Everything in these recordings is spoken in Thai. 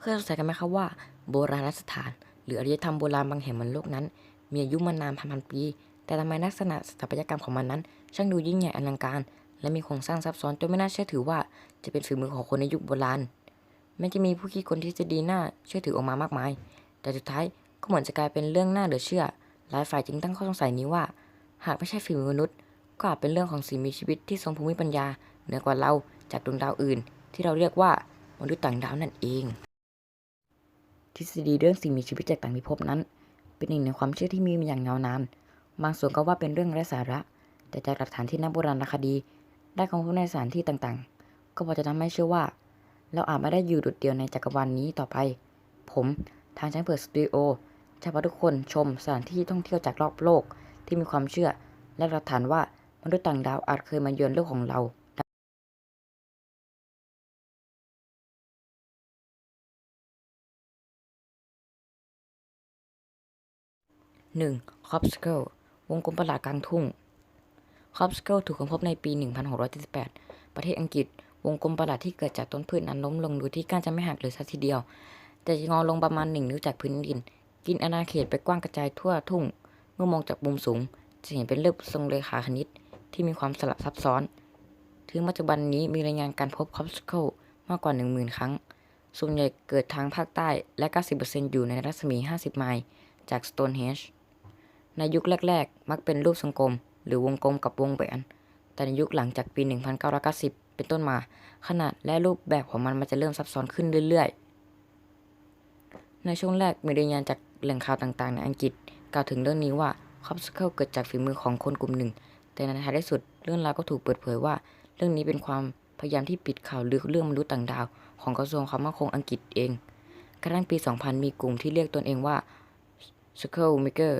เคยสงสัยกันไหมครับว่าโบราณสถาน หรืออารยธรรมโบราณบางแห่งบนโลกนั้น มีอายุมานานพันๆปี แต่ทำไมลักษณะสถาปัตยกรรมของมันนั้น ช่างดูยิ่งใหญ่อลังการ และมีโครงสร้างซับซ้อนจนไม่น่าเชื่อถือว่าจะเป็นฝีมือของคนในยุคโบราณแม้จะมีผู้คิดคนที่จะดีน่าเชื่อถือออกมามากมาย แต่สุดท้ายก็เหมือนจะกลายเป็นเรื่องน่าเหลือเชื่อ หลายฝ่ายจึงตั้งข้อสงสัยนี้ว่า หากไม่ใช่ฝีมือมนุษย์ ก็อาจเป็นเรื่องของสิ่งมีชีวิตที่ทรงภูมิปัญญาเหนือกว่าเราจากดวงดาวอื่น ที่เราเรียกว่ามนุษย์ต่างดาวนั่นเอง ทฤษฎีเรื่องสิ่งมีชีวิตจากต่างพิภพนั้น เป็นหนึ่งในความเชื่อที่มีมาอย่างยาวนาน บางส่วนก็ว่าเป็นเรื่องไร้สาระ แต่จากหลักฐานที่นักโบราณคดี ได้ค้นพบในสถานที่ต่างๆ ก็พอจะทำให้เชื่อว่า เราอาจไม่ได้อยู่โดดเดี่ยวในจักรวาลนี้ต่อไป ผมทางช้างเปิดสตูดิโอจะพาทุกคนชมสถานที่ท่องเที่ยวจากรอบโลกที่มีความเชื่อ และหลักฐานว่ามนุษย์ต่างดาวอาจเคยมาเยือนโลกของเรา 1. คอปสเกิลวงกลมประหลาดกลางทุ่งคอปสเกิลถูกค้นพบในปี 1678 ประเทศอังกฤษ วงกลมประหลาดที่เกิดจากต้นพืชนั้นล้มลงโดยที่ก้านจะไม่หักเลยสักทีเดียว แต่จะงอลงประมาณหนึ่งนิ้วจากพื้นดิน กินอาณาเขตไปกว้างกระจายทั่วทุ่ง เมื่อมองจากมุมสูง จะเห็นเป็นรูปทรงเรขาคณิตที่มีความสลับซับซ้อน ถึงปัจจุบันนี้มีรายงานการพบคอปสเกิลมากกว่า 10,000 ครั้ง ส่วนใหญ่เกิดทางภาคใต้และ 90%อยู่ในรัศมี 50 ไมล์จากสโตนเฮนจ์ ในยุคแรก ๆ มักเป็นรูปทรงกลม หรือวงกลมกับวงแหวน แต่ในยุคหลังจากปี 1990 เป็นต้นมา ขนาดและรูปแบบของมันมันจะเริ่มซับซ้อนขึ้นเรื่อย ๆ ในช่วงแรกมีรายงานจากแหล่งข่าวต่างๆ ในอังกฤษ กล่าวถึงเรื่องนี้ว่าคอปสเคิลเกิดจากฝีมือของคนกลุ่มหนึ่ง แต่ในท้ายที่สุดเรื่องราวก็ถูกเปิดเผยว่า เรื่องนี้เป็นความพยายามที่ปิดข่าวลือเรื่องมนุษย์ต่างดาว ของกระทรวงความมั่นคงอังกฤษเองกระทั่งปี 2000 มีกลุ่มที่เรียกตนเองว่า Circle Maker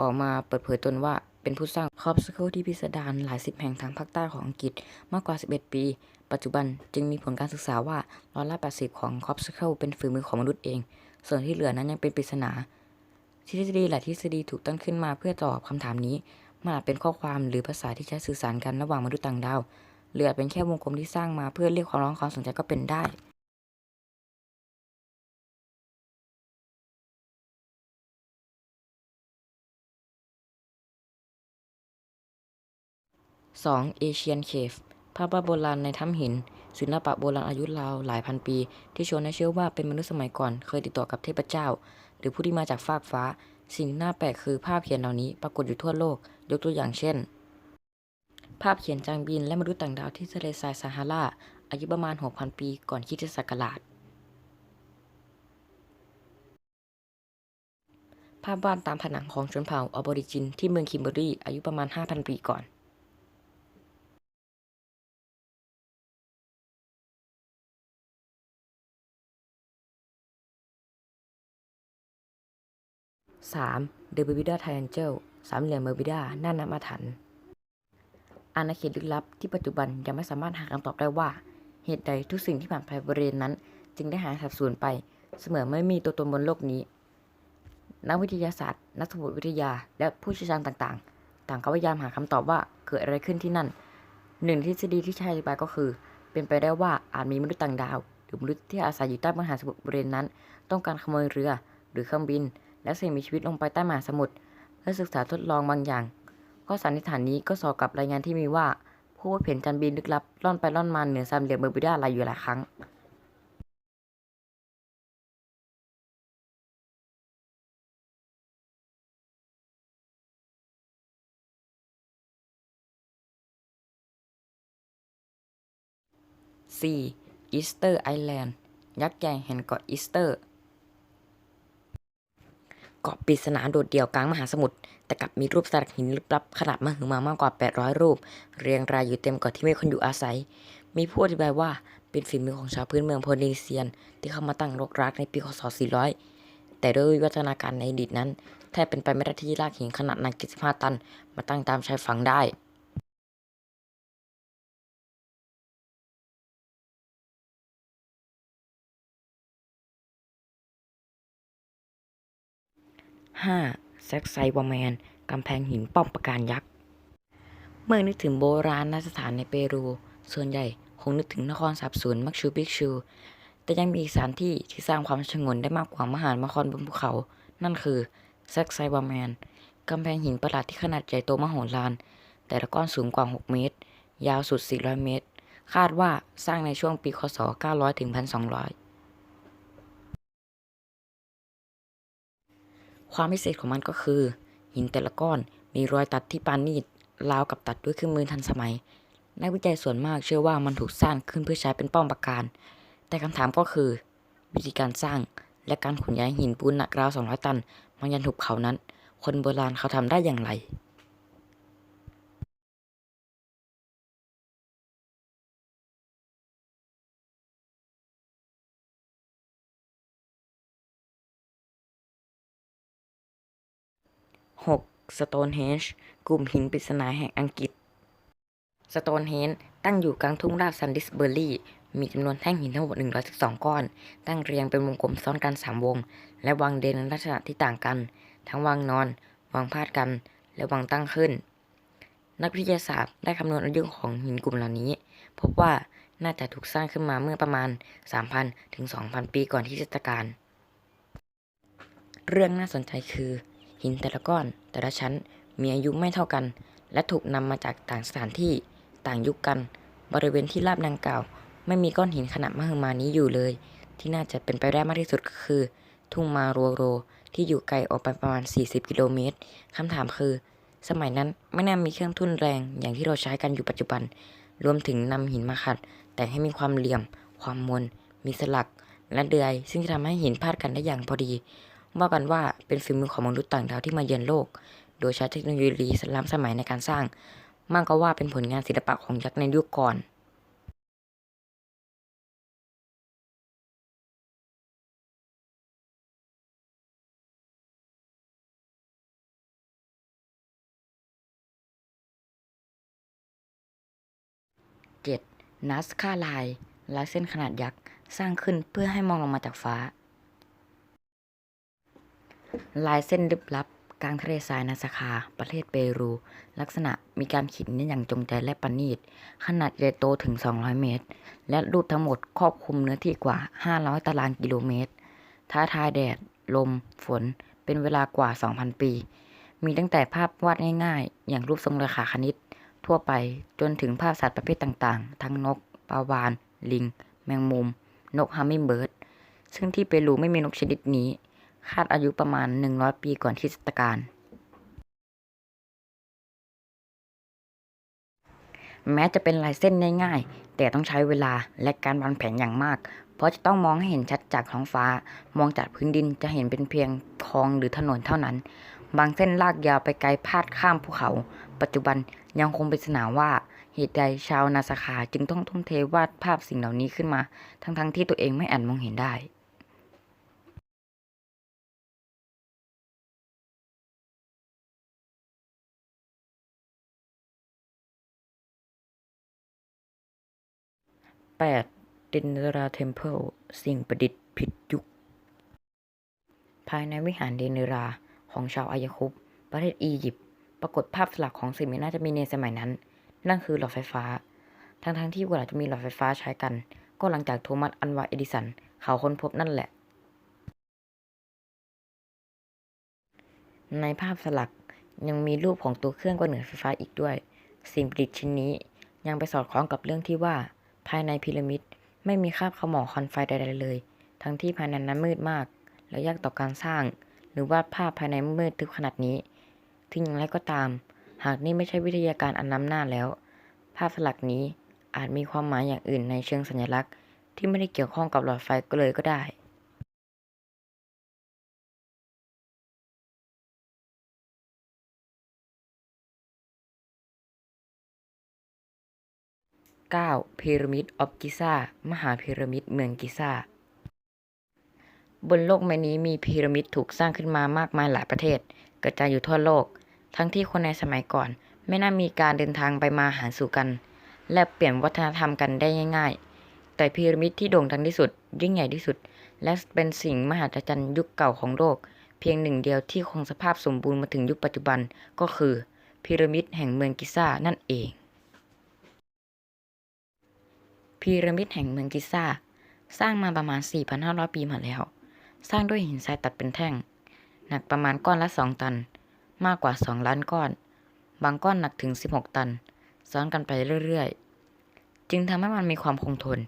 ออกมาเปิดเผยตนว่าเป็นผู้สร้างคอปสเคิลที่พิสดารหลายสิบแห่งทางภาคใต้ของอังกฤษมากกว่า 11 ปี ปัจจุบันจึงมีผลการศึกษาว่าร้อยละ80 ของคอปสเคิลเป็นฝีมือของมนุษย์เอง ส่วนที่เหลือนั้นยังเป็นปริศนาทฤษฎีหลายทฤษฎีถูกตั้งขึ้นมาเพื่อตอบคำถามนี้มันอาจเป็นข้อความหรือภาษาที่ใช้สื่อสารกันระหว่างมนุษย์ต่างดาวหรืออาจเป็นแค่วงกลมที่สร้างมาเพื่อเรียกความร้องความสนใจก็เป็นได้ 2. เอเชียนเคฟภาพวาดโบราณในถ้ำหิน ศิลปะโบราณอายุราวหลายพันปี ที่ชวนให้เชื่อว่าเป็นมนุษย์สมัยก่อน เคยติดต่อกับเทพเจ้า หรือผู้ที่มาจากฟากฟ้า สิ่งน่าแปลกคือภาพเขียนเหล่านี้ปรากฏอยู่ทั่วโลก ยกตัวอย่างเช่น ภาพเขียนจางบินและมนุษย์ต่างดาวที่ทะเลทรายซาฮาราอายุประมาณ 6,000 ปี ก่อนคริสตศักราช ภาพวาดตามผนังของชนเผ่าออบอริจินที่เมืองคิมเบอรีอายุประมาณ 5,000 ปีก่อน 3. The Bermuda Triangle สามเหลี่ยมเบอร์บิดาหน้าน้ำอาถรรพ์อาณาเขตลึกลับที่ปัจจุบันยังไม่สามารถหาคำตอบได้ว่า เหตุใดทุกสิ่งที่ผ่านไปบริเวณนั้น จึงได้หายสับสูญไป เสมือนไม่มีตัวตนบนโลกนี้ นักวิทยาศาสตร์ นักสมุดวิทยา และผู้เชี่ยวชาญต่างๆ ต่างก็พยายามหาคำตอบว่าเกิดอะไรขึ้นที่นั่น หนึ่งทฤษฎีที่ใช้อธิบายก็คือ เป็นไปได้ว่าอาจมีมนุษย์ต่างดาว หรือมนุษย์ที่อาศัยอยู่ใต้มหาสมุทรบริเวณนั้น ต้องการขโมยเรือ หรือเครื่องบิน และสิ่งมีชีวิตลงไปใต้มหาสมุทรเพื่อศึกษาทดลองบางอย่างข้อสันนิษฐานนี้ก็สอดกับรายงานที่มีว่า ผู้พบเห็นจานบินลึกลับล่อนไปล่อนมาเหนือสามเหลี่ยมเบอร์บิดาหลายอยู่หลายครั้ง 4. อีสเตอร์ไอแลนด์ยักษ์ใหญ่แห่งเกาะอีสเตอร์ เกาะปริศนาโดดเดี่ยวกลางมหาสมุทรแต่กลับมีรูปสลักหินลึกลับขนาดมหึมามากกว่า 800 รูป เรียงรายอยู่เต็มเกาะที่ไม่คนอยู่อาศัย มีผู้อธิบายว่าเป็นฝีมือของชาวพื้นเมืองโพลินีเซียน ที่เข้ามาตั้งรกรากในปีคศ 400 แต่ด้วยวิวัฒนาการในอดีตนั้นแทบเป็นไปไม่ได้ที่ลากหินขนาดหนัก75ตัน มาตั้งตามชายฝั่งได้ 5. แซ็กไซวอร์แมน กำแพงหินป้อมปราการยักษ์ เมื่อนึกถึงโบราณสถานในเปรู ส่วนใหญ่คงนึกถึงนครสาบสูญมักชูปิกชู แต่ยังมีอีกสถานที่ที่สร้างความชงนได้มากกว่ามหานครบนภูเขา นั่นคือแซกไซบาแมน กำแพงหินประหลาดที่ขนาดใหญ่โตมโหฬาร แต่ละก้อนสูงกว่า 6 เมตร ยาวสุด 400 เมตร คาดว่าสร้างในช่วงปีคศ 900ถึง1,200 ความพิเศษของมันก็คือ หินแต่ละก้อนมีรอยตัดที่ปานนีดราวกับตัดด้วยเครื่องมือทันสมัย นักวิจัยส่วนมากเชื่อว่ามันถูกสร้างขึ้นเพื่อใช้เป็นป้อมปราการ แต่คำถามก็คือ วิธีการสร้างและการขนย้ายหินปูนหนักราว 200 ตันมายันหุบเขานั้น คนโบราณเขาทำได้อย่างไร Stonehenge กลุ่มหินปริศนาแห่งอังกฤษ Stonehenge ตั้งอยู่กลางทุ่งราบซันดิสเบอร์รี่ มีจำนวนแท่งหินทั้งหมด 112 ก้อน ตั้งเรียงเป็นวงกลมซ้อนกัน 3 วง และวางเรียงในลักษณะที่ต่างกัน ทั้งวางนอน วางพาดกัน และวางตั้งขึ้น นักวิทยาศาสตร์ได้คำนวณอายุของหินกลุ่มเหล่านี้ พบว่าน่าจะถูกสร้างขึ้นมาเมื่อประมาณ 3,000 ถึง 2,000 ปีก่อนที่เทศกาลเรื่องน่าสนใจคือ หินแต่ละก้อนแต่ละชั้นมีอายุไม่เท่ากัน และถูกนำมาจากต่างสถานที่ต่างยุคกัน บริเวณที่ราบดังกล่าว ไม่มีก้อนหินขนาดมหึมานี้อยู่เลย ที่น่าจะเป็นไปได้มากที่สุดก็คือ ทุ่งมาโรโร ที่อยู่ไกลออกไปประมาณ 40 กิโลเมตรคำถามคือ สมัยนั้นไม่น่ามีเครื่องทุ่นแรงอย่างที่เราใช้กันอยู่ปัจจุบัน รวมถึงนำหินมาขัด แต่งให้มีความเหลี่ยม ความมน มีสลักและเดือย ซึ่งจะทำให้หินพาดกันได้อย่างพอดี ว่ากันว่าเป็นฝีมือของมนุษย์ต่างดาวที่มาเยือนโลก โดยใช้เทคโนโลยีล้ำสมัยในการสร้าง มากก็ว่าเป็นผลงานศิลปะของยักษ์ในยุคก่อน 7. นัสคาไลน์ลายเส้นขนาดยักษ์ สร้างขึ้นเพื่อให้มองลงมาจากฟ้า ลายเส้นลึกลับ กลางทะเลทรายนาสคา ประเทศเปรู ลักษณะมีการขีดเน้นอย่างจงใจและประณีต ขนาดใหญ่โตถึง 200 เมตร และรูปทั้งหมดครอบคลุมเนื้อที่กว่า 500 ตารางกิโลเมตร ท้าทายแดด ลม ฝน เป็นเวลากว่า 2,000 ปี มีตั้งแต่ภาพวาดง่ายๆ อย่างรูปทรงเรขาคณิต ทั่วไปจนถึงภาพสัตว์ประเภทต่างๆ ทั้งนก ปลาวาฬลิง แมงมุม นกฮัมมิงเบิร์ด ซึ่งที่เปรูไม่มีนกชนิดนี้ คาดอายุประมาณ 100 ปีก่อนคริสตกาลแม้จะเป็นลายเส้นง่ายๆ แต่ต้องใช้เวลาและการวางแผนอย่างมาก เพราะจะต้องมองให้เห็นชัดจากท้องฟ้า มองจากพื้นดินจะเห็นเป็นเพียงคลองหรือถนนเท่านั้น บางเส้นลากยาวไปไกลพาดข้ามภูเขา ปัจจุบันยังคงเป็นปริศนาว่า เหตุใดชาวนาสคาจึงต้องทุ่มเทวาดภาพสิ่งเหล่านี้ขึ้นมา ทั้งๆที่ตัวเองไม่อาจมองเห็นได้ 8. ดินราเทมเพิลสิ่งประดิษฐ์ผิดยุค ภายในวิหารเดนราของชาวอายาคุปประเทศอียิปต์ปรากฏภาพสลักของสิ่งที่น่าจะมีในสมัยนั้น นั่นคือหลอดไฟฟ้า ทั้งๆทที่เวลาจะมีหลอดไฟฟ้าใช้กัน ก็หลังจากโทมัสอันวาเอดิสัน เขาค้นพบนั่นแหละ ในภาพสลักยังมีรูปของตัวเครื่องกำเนิดไฟฟ้าอีกด้วย สิ่งประดิษฐ์ชิ้นนี้ยังไปสอดคล้องกับเรื่องที่ว่า ภายในพีระมิด ไม่มีคราบขม่าวควันไฟใดๆเลย ทั้งที่ภายในนั้นมืดมาก และยากต่อการสร้าง หรือวาดภาพภายในมืดทึบขนาดนี้ ถึงอย่างไรก็ตาม หากนี่ไม่ใช่วิทยาการอันล้ำหน้าแล้ว ภาพสลักนี้อาจมีความหมายอย่างอื่นในเชิงสัญลักษณ์ ที่ไม่ได้เกี่ยวข้องกับหลอดไฟก็เลยก็ได้ 9. พีระมิดออฟกิซามหาพีระมิดเมืองกิซาบนโลกใบนี้มีพีระมิดถูกสร้างขึ้นมามากมายหลายประเทศ กระจายอยู่ทั่วโลก ทั้งที่คนในสมัยก่อน ไม่น่ามีการเดินทางไปมาหาสู่กัน และเปลี่ยนวัฒนธรรมกันได้ง่าย ๆ แต่พีระมิดที่โด่งดังที่สุด ยิ่งใหญ่ที่สุด และเป็นสิ่งมหัศจรรย์ยุคเก่าของโลก เพียงหนึ่งเดียวที่คงสภาพสมบูรณ์มาถึงยุคปัจจุบันก็คือพีระมิดแห่งเมืองกิซ่านั่นเอง พีระมิดแห่งเมืองกิซ่า สร้างมาประมาณ 4,500 ปีมาแล้ว สร้างด้วยหินทรายตัดเป็นแท่ง หนักประมาณก้อนละ 2 ตัน มากกว่า 2 ล้านก้อน บางก้อนหนักถึง 16 ตัน ซ้อนกันไปเรื่อยๆ จึงทำให้มันมีความคงทน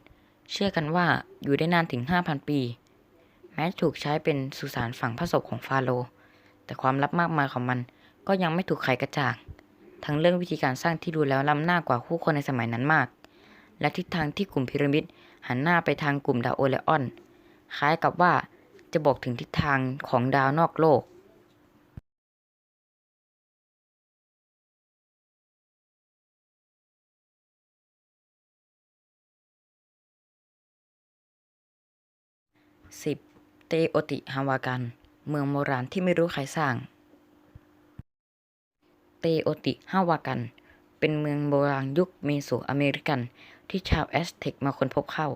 เชื่อกันว่าอยู่ได้นานถึง 5,000 ปี แม้ถูกใช้เป็นสุสานฝังพระศพของฟาโรห์แต่ความลับมากมายของมันก็ยังไม่ถูกไขกระจ่าง ทั้งเรื่องวิธีการสร้างที่ดูแล้วล้ำหน้ากว่าผู้คนในสมัยนั้นมาก และทิศทางที่กลุ่มพีระมิดหันหน้าไปทางกลุ่มดาวโอเลออน คล้ายกับว่าจะบอกถึงทิศทางของดาวนอกโลก 10. เตโอติฮาวากัน เมืองโบราณที่ไม่รู้ใครสร้าง เตโอติฮาวากัน เป็นเมืองโบราณยุคเมโสอเมริกัน ที่ชาวแอสเท็กมาค้นพบเข้า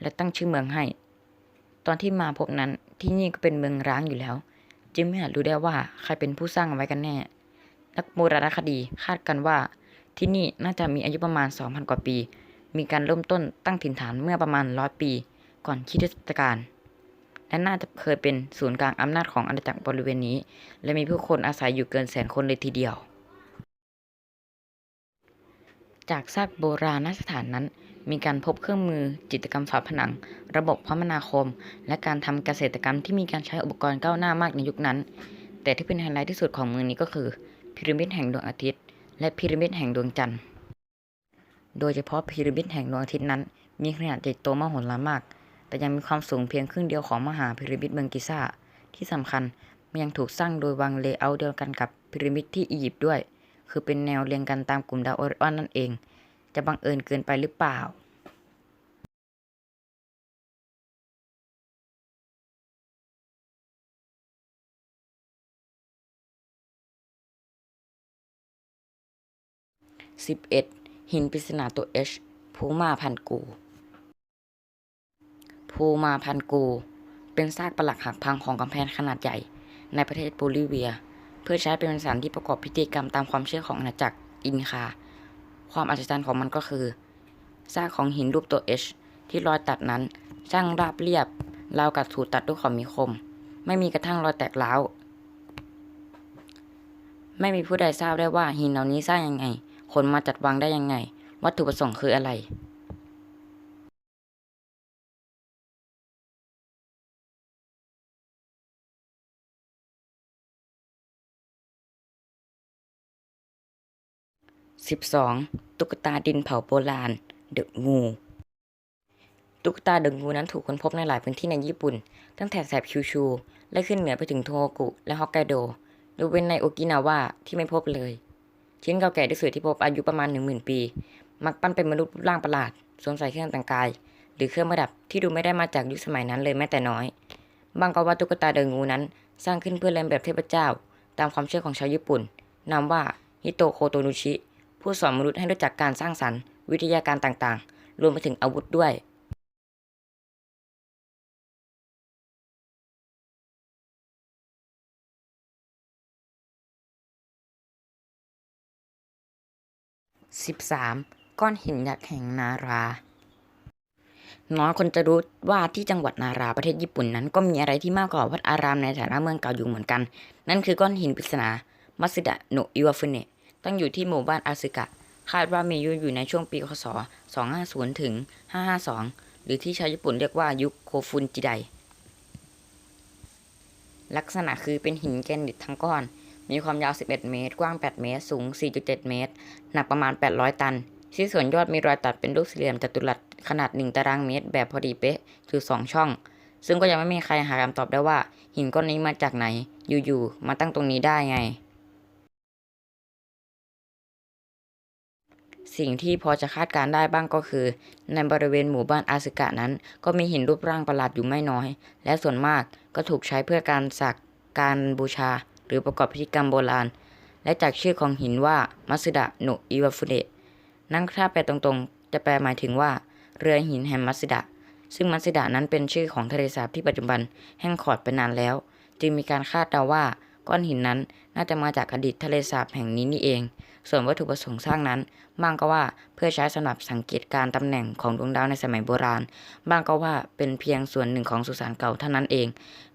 และตั้งชื่อเมืองให้ ตอนที่มาพบนั้นที่นี่ก็เป็นเมืองร้างอยู่แล้ว จึงไม่อาจรู้ได้ว่าใครเป็นผู้สร้างไว้กันแน่ นักโบราณคดีคาดกันว่า ที่นี่น่าจะมีอายุประมาณ 2,000 กว่าปี มีการเริ่มต้นตั้งถิ่นฐานเมื่อประมาณร้อยปี ก่อนคริสตกาลและน่าจะเคยเป็นศูนย์กลางอำนาจของอาณาจักรบริเวณนี้ และมีผู้คนอาศัยอยู่เกินแสนคนเลยทีเดียว จากซากโบราณสถานนั้น มีการพบเครื่องมือจิตกรรมฝาผนัง ระบบคมนาคม และการทำเกษตรกรรมที่มีการใช้อุปกรณ์ก้าวหน้ามากในยุคนั้น แต่ที่เป็นไฮไลท์ที่สุดของเมืองนี้ก็คือพีระมิดแห่งดวงอาทิตย์ และพีระมิดแห่งดวงจันทร์โดยเฉพาะพีระมิดแห่งดวงอาทิตย์นั้น มีขนาดใหญ่โตมโหฬารมาก แต่ยังมีความสูงเพียงครึ่งเดียวของมหาพีระมิดเมืองกิซ่า ที่สำคัญมันยังถูกสร้างโดยวางเลเยอร์เดียวกันกับพีระมิดที่อียิปต์ด้วย คือเป็นแนวเรียงกันตามกลุ่มดาวโอริออนนั่นเอง จะบังเอิญเกินไปหรือเปล่า 11. หินปริศนาตัว H ภูมาพันกูภูมาพันกู เป็นซากปรักหักพังของกำแพงขนาดใหญ่ ในประเทศโบลิเวีย เพื่อใช้เป็นสถานที่ประกอบพิธีกรรมตามความเชื่อของอาณาจักรอินคา ความอัศจรรย์ของมันก็คือซากของหินรูปตัว H ที่รอยตัดนั้นช่างราบเรียบราวกับถูกตัดด้วยของมีคม ไม่มีกระทั่งรอยแตกร้าวไม่มีผู้ใดทราบได้ว่าหินเหล่านี้สร้างยังไง คนมาจัดวางได้ยังไง วัตถุประสงค์คืออะไร 12. ตุ๊กตาดินเผาโบราณ เดอะงู ตุ๊กตาเดอะงูนั้นถูกค้นพบในหลายพื้นที่ในญี่ปุ่น ตั้งแต่แถบคิวชู และขึ้นเหนือไปถึงโทโฮกุและฮอกไกโดยกเว้นในโอกินาวาที่ไม่พบเลย ชิ้นเก่าแก่ที่สุดที่พบอายุประมาณ 10,000 ปี มักปั้นเป็นมนุษย์รูปร่างประหลาดสวมใส่เครื่องแต่งกาย หรือเครื่องประดับที่ดูไม่ได้มาจากยุคสมัยนั้นเลยแม้แต่น้อย บางก็ว่าตุ๊กตาเดอะงูนั้น สร้างขึ้นเพื่อเลียนแบบเทพเจ้า ตามความเชื่อของชาวญี่ปุ่นนามว่าฮิโตโคโตนุชิ ผู้สอนมนุษย์ให้รู้จักการสร้างสรรค์ วิทยาการต่างๆ รวมไปถึงอาวุธด้วย 13. ก้อนหินยักษ์แห่งนารา น้อยคนจะรู้ว่าที่จังหวัดนาราประเทศญี่ปุ่นนั้นก็มีอะไรที่มากกว่าวัดอารามในฐานะเมืองเก่าอยู่เหมือนกัน นั่นคือก้อนหินปริศนา มัสดะโนอิวาฟุเนะ ตั้งอยู่ที่หมู่บ้านอาซึกะ คาดว่ามีอายุอยู่ในช่วงปีคศ 250 ถึง 552 หรือที่ชาวญี่ปุ่นเรียกว่ายุคโคฟุนจิได ลักษณะคือเป็นหินแกรนิตทั้งก้อน มีความยาว 11 เมตร กว้าง 8 เมตร สูง 4.7 เมตร หนักประมาณ 800 ตันที่ส่วนยอดมีรอยตัดเป็นรูปสี่เหลี่ยมจัตุรัสขนาด 1 ตารางเมตร แบบพอดีเป๊ะคือ 2 ช่อง ซึ่งก็ยังไม่มีใครหาคำตอบได้ว่า หินก้อนนี้มาจากไหน อยู่ๆ มาตั้งตรงนี้ได้ไง สิ่งที่พอจะคาดการได้บ้างก็คือ ในบริเวณหมู่บ้านอาสึกะนั้น ก็มีหินรูปร่างประหลาดอยู่ไม่น้อย และส่วนมากก็ถูกใช้เพื่อการสักการบูชา หรือประกอบพิธีกรรมโบราณ และจากชื่อของหินว่ามัสดะโนอิวาฟุเดะนั่นถ้าแปลตรงๆ จะแปลหมายถึงว่า เรือหินแห่งมัสดะ ซึ่งมัสดะนั้นเป็นชื่อของทะเลสาบที่ปัจจุบันแห้งขอดไปนานแล้ว จึงมีการคาดเดาว่าก้อนหินนั้นน่าจะมาจากอดีตทะเลสาบแห่งนี้นี่เอง ส่วนวัตถุประสงค์สร้างนั้น บางก็ว่าเพื่อใช้สำหรับสังเกตการตำแหน่งของดวงดาวในสมัยโบราณ บางก็ว่าเป็นเพียงส่วนหนึ่งของสุสานเก่าเท่านั้นเอง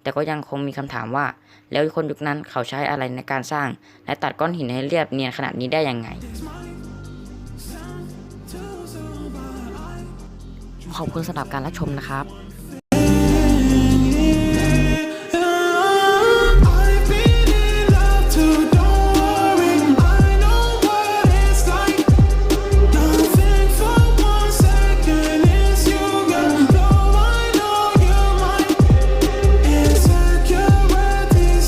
แต่ก็ยังคงมีคำถามว่า แล้วคนยุคนั้นเขาใช้อะไรในการสร้าง และตัดก้อนหินให้เรียบเนียนขนาดนี้ได้ยังไงขอบคุณสำหรับการรับชมนะครับ